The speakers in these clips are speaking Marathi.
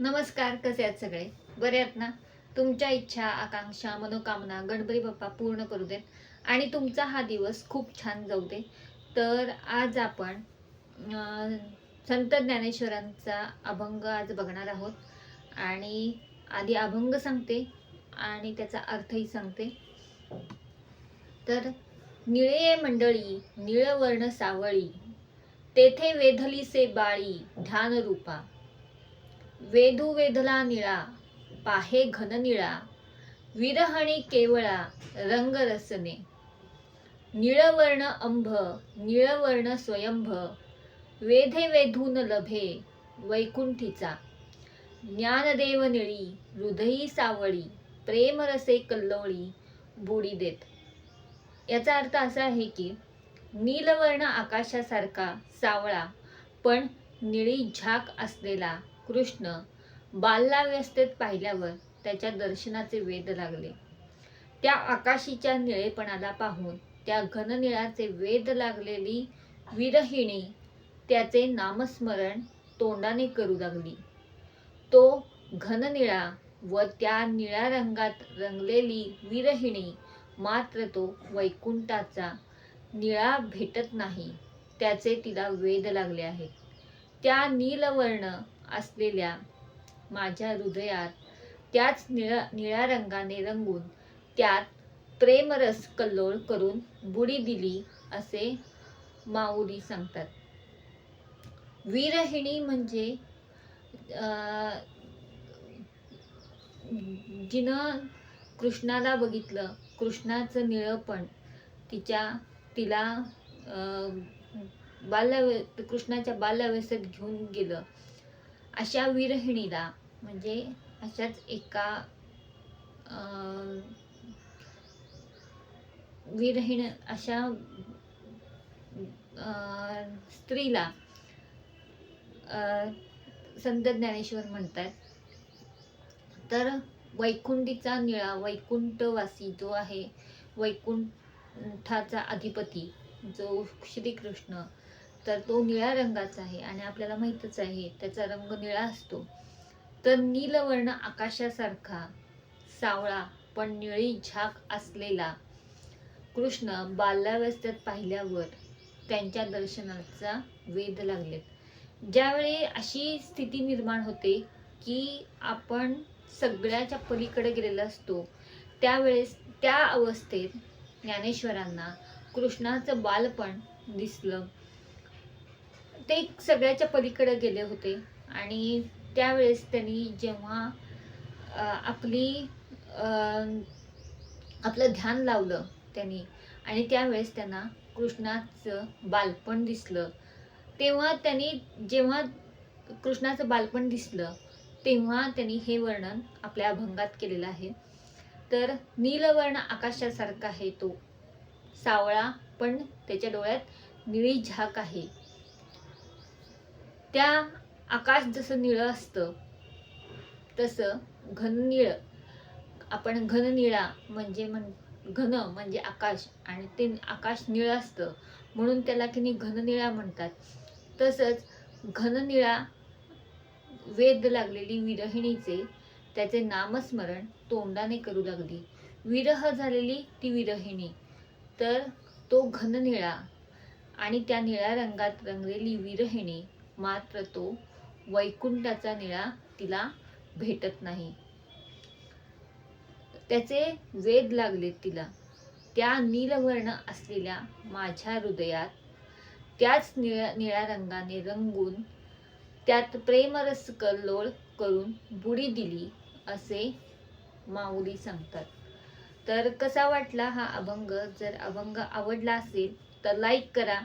नमस्कार कसे आहेत सगळे? बरे आहेत ना? तुमच्या इच्छा आकांक्षा मनोकामना गणपती बाप्पा पूर्ण करू देत. आणि तुमचा हा दिवस खूप छान जाऊ दे. तर आज आपण संत ज्ञानेश्वरांचा अभंग आज बघणार आहोत. आणि आधी अभंग सांगते आणि त्याचा अर्थही सांगते. तर निळे मंडळी निळवर्ण सावळी तेथे वेधलीसे बाळी ध्यानरूपा वेदू वेधला निळा पाहे घन निळा विरहणी केवळा रंगरसने निळवर्ण अंभ निळवर्ण स्वयंभ वेधे वेधून लभे वैकुंठीचा. ज्ञानदेव निळी हृदयी सावळी प्रेमरसे कल्लोळी बुडी देत. याचा अर्थ असा आहे की नीलवर्ण आकाशासारखा सावळा पण निळी झाक असलेला कृष्ण बाल्यावस्थेत पाहिल्यावर त्याच्या दर्शनाचे वेद लागले. त्या आकाशीच्या निळेपणाला पाहून त्या घननिळाचे वेद लागलेली विरहिणी त्याचे नामस्मरण तोंडाने करू लागली. तो घननिळा व त्या निळ्या रंगात रंगलेली विरहिणी मात्र तो वैकुंठाचा निळा भेटत नाही. त्याचे तिला वेद लागले आहेत. त्या नीलवर्ण असलेल्या माझ्या हृदयात त्याच निळ्या निळ्या रंगाने रंगून त्यात प्रेमरस कल्लोळ करून बुडी दिली असे माऊली सांगतात. वीरहिणी म्हणजे अं, जिनं कृष्णाला बघितलं कृष्णाचं निळपण तिच्या तिला अं, बाल्यावे कृष्णाच्या बाल्यावस्थेत घेऊन गेलं. अशा विरहिणीला म्हणजे अशाच एका विरहिण अशा स्त्रीला संत ज्ञानेश्वर म्हणतात. तर वैकुंठीचा निळा वैकुंठवासी जो आहे वैकुंठाचा अधिपती जो श्रीकृष्ण तर तो निळ्या रंगाचा आहे आणि आपल्याला माहीतच आहे त्याचा रंग निळा असतो. तर नीलवर्ण आकाशासारखा सावळा पण निळी झाक असलेला कृष्ण बाल्यावस्थेत पाहिल्यावर त्यांच्या दर्शनाचा वेध लागलेत. ज्यावेळी अशी स्थिती निर्माण होते की आपण सगळ्याच्या पलीकडे गेलेलो असतो त्यावेळेस त्या अवस्थेत ज्ञानेश्वरांना कृष्णाचं बालपण दिसलं. ते सगळ्याच्या पलीकडे गेले होते. आणि त्यावेळेस त्यांनी जेव्हा आपली आपलं ध्यान लावलं त्यांनी आणि त्यावेळेस त्यांना कृष्णाचं बालपण दिसलं. तेव्हा त्यांनी जेव्हा कृष्णाचं बालपण दिसलं तेव्हा त्यांनी हे वर्णन आपल्या अभंगात केलेलं आहे. तर नीलवर्ण आकाशासारखा आहे तो. सावळा पण त्याच्या डोळ्यात निळी झाक आहे. त्या आकाश जसं निळं असतं तसं घननिळ आपण घननिळा म्हणजे म्हण घन म्हणजे आकाश आणि ते आकाश निळं असतं म्हणून त्याला की नाही घननिळा म्हणतात. तसंच घननिळा वेद लागलेली विरहिणीचे त्याचे नामस्मरण तोंडाने करू लागली. विरह झालेली ती विरहिणी. तर तो घननिळा आणि त्या निळ्या रंगात रंगलेली विरहिणी मात्र तो वैकुंठाचा निळा तिला भेटत नाही. त्याचे वेद लागले तिला. त्या नीलवर्ण असलेल्या माझ्या हृदयात त्याच निळ्या निळ्या रंगाने रंगून त्यात प्रेमरस कल्लोळ करून बुडी दिली असे माऊली सांगतात. तर कसा वाटला हा अभंग? जर अभंग आवडला असेल तर लाईक करा.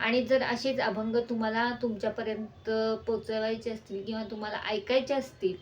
आणि जर असेच अभंग तुम्हाला तुमच्यापर्यंत पोचवायचे असतील किंवा तुम्हाला ऐकायचे असतील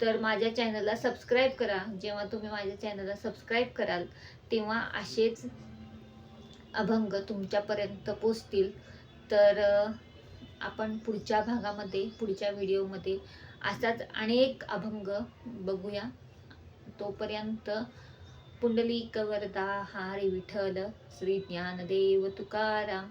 तर माझ्या चॅनलला सबस्क्राईब करा. जेव्हा तुम्ही माझ्या चॅनलला सबस्क्राईब कराल तेव्हा असेच अभंग तुमच्यापर्यंत पोचतील. तर आपण पुढच्या भागामध्ये पुढच्या व्हिडिओमध्ये असाच अनेक अभंग बघूया. तोपर्यंत पुंडलिक वरदा हारी विठ्ठल श्री ज्ञानदेव तुकाराम.